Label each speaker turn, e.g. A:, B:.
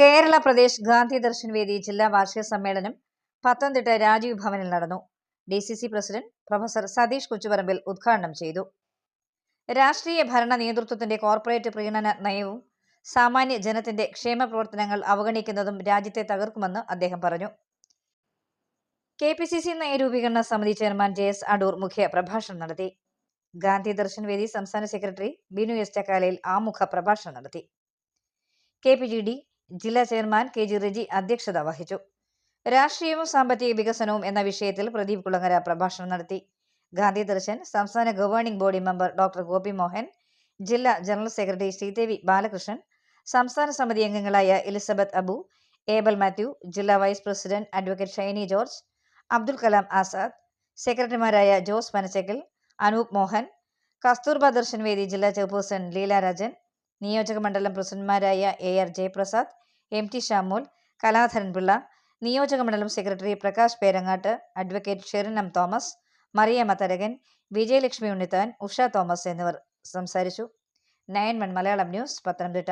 A: കേരള പ്രദേശ് ഗാന്ധി ദർശൻ വേദി ജില്ലാ വാർഷിക സമ്മേളനം പത്തനംതിട്ട രാജീവ് ഭവനിൽ നടന്നു. D C C president professor Satheesh Kochuparambil ഉദ്ഘാടനം ചെയ്തു. രാഷ്ട്രീയ ഭരണ നേതൃത്വത്തിന്റെ കോർപ്പറേറ്റ് പ്രീണന നയവും സാമാന്യ ജനത്തിന്റെ ക്ഷേമ പ്രവർത്തനങ്ങൾ അവഗണിക്കുന്നതും രാജ്യത്തെ തകർക്കുമെന്ന് അദ്ദേഹം പറഞ്ഞു. കെ പി സി സി നയരൂപീകരണ സമിതി ചെയർമാൻ ജെ എസ് അടൂർ മുഖ്യ പ്രഭാഷണം നടത്തി. ഗാന്ധി ദർശൻ വേദി സംസ്ഥാന സെക്രട്ടറി ബിനു എസ് ചക്കാലയിൽ ആമുഖ പ്രഭാഷണം നടത്തി. കെ പി ജി ഡി ജില്ലാ ചെയർമാൻ കെ ജി റെജി അധ്യക്ഷത വഹിച്ചു. രാഷ്ട്രീയവും സാമ്പത്തിക വികസനവും എന്ന വിഷയത്തിൽ പ്രദീപ് കുളങ്ങര പ്രഭാഷണം നടത്തി. ഗാന്ധി ദർശൻ സംസ്ഥാന governing body member doctor Gopi Mohan ജില്ലാ ജനറൽ സെക്രട്ടറി ശ്രീദേവി ബാലകൃഷ്ണൻ സംസ്ഥാന സമിതി അംഗങ്ങളായ എലിസബത്ത് അബു ഏബൽ മാത്യു ജില്ലാ vice president advocate Shiny George Abdul Kalam Azad സെക്രട്ടറിമാരായ ജോസ് പനച്ചക്കൽ അനൂപ് മോഹൻ കസ്തൂർബ ദർശൻ വേദി ജില്ലാ ചെയർപേഴ്സൺ ലീല രാജൻ നിയോജക മണ്ഡലം പ്രസിഡന്റുമാരായ A R Jayaprasad M T Shamool Kaladharan Pillai നിയോജകമണ്ഡലം നിയോജക മണ്ഡലം secretary Prakash Perangattu advocate Sherin M Thomas Mariamma Tharakan Vijayalakshmi Unnithan Usha Thomas എന്നിവർ സംസാരിച്ചു. Nine one Malayalam news Pathanamthitta.